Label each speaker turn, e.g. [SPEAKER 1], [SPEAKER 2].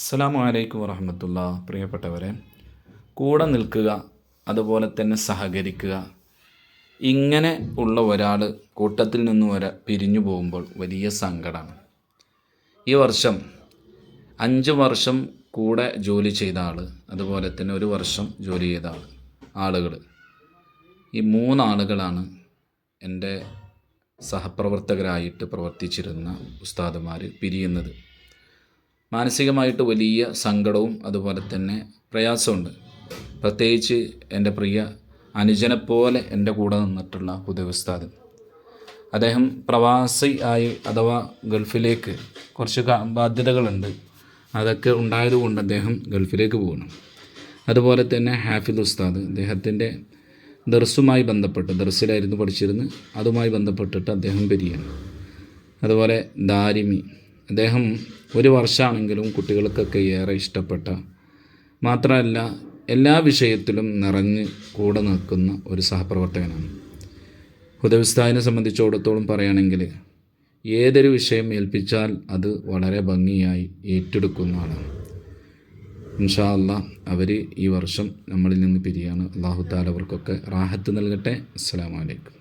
[SPEAKER 1] അസ്സാം വലൈക്കും വറഹമത്തുള്ള. പ്രിയപ്പെട്ടവരെ കൂടെ നിൽക്കുക അതുപോലെ തന്നെ സഹകരിക്കുക. ഇങ്ങനെ ഉള്ള ഒരാൾ കൂട്ടത്തിൽ നിന്ന് വര പിരിഞ്ഞു പോകുമ്പോൾ വലിയ സങ്കടമാണ് ഈ വർഷം അഞ്ച് വർഷം കൂടെ ജോലി ചെയ്ത ആൾ അതുപോലെ തന്നെ ഒരു വർഷം ജോലി ചെയ്ത ആൾ ആളുകൾ ഈ മൂന്നാളുകളാണ് എന്റെ സഹപ്രവർത്തകരായിട്ട് പ്രവർത്തിച്ചിരുന്ന ഉസ്താദുമാർ പിരിയുന്നത്. മാനസികമായിട്ട് വലിയ സങ്കടവും അതുപോലെ തന്നെ പ്രയാസമുണ്ട് പ്രത്യേകിച്ച് എന്റെ പ്രിയ അനുജനെ പോലെ എന്റെ കൂടെ നിന്നിട്ടുള്ള ഉദയവസ്ഥാദ് അദ്ദേഹം പ്രവാസി ആയി അഥവാ ഗൾഫിലേക്ക് കുറച്ച് ബാധ്യതകളുണ്ട്. അതൊക്കെ ഉണ്ടായതുകൊണ്ട് അദ്ദേഹം ഗൾഫിലേക്ക് പോകണം അതുപോലെ തന്നെ ഹാഫിദ് ഉസ്താദ് അദ്ദേഹത്തിന്റെ ദർസുമായി ബന്ധപ്പെട്ട് ദർസിലായിരുന്നു പഠിച്ചിരുന്നത്. അതുമായി ബന്ധപ്പെട്ടിട്ട് അദ്ദേഹം പിരിയാണ് അതുപോലെ ദാരിമി. അദ്ദേഹം ഒരു വർഷമാണെങ്കിലും കുട്ടികൾക്കൊക്കെ ഏറെ ഇഷ്ടപ്പെട്ട മാത്രമല്ല എല്ലാ വിഷയത്തിലും നിറഞ്ഞ് കൂടെ നിൽക്കുന്ന ഒരു സഹപ്രവർത്തകനാണ്. ഹുദവിസ്ഥാനെ സംബന്ധിച്ചിടത്തോളം പറയുകയാണെങ്കിൽ ഏതൊരു വിഷയം ഏൽപ്പിച്ചാൽ അത് വളരെ ഭംഗിയായി ഏറ്റെടുക്കുന്ന ആളാണ്. ഇൻഷാ അവർ ഈ വർഷം നമ്മളിൽ നിന്ന് പിരിയാണ്. അള്ളാഹു താല അവർക്കൊക്കെ റാഹത്ത് നൽകട്ടെ. അസ്സാം വലൈക്കും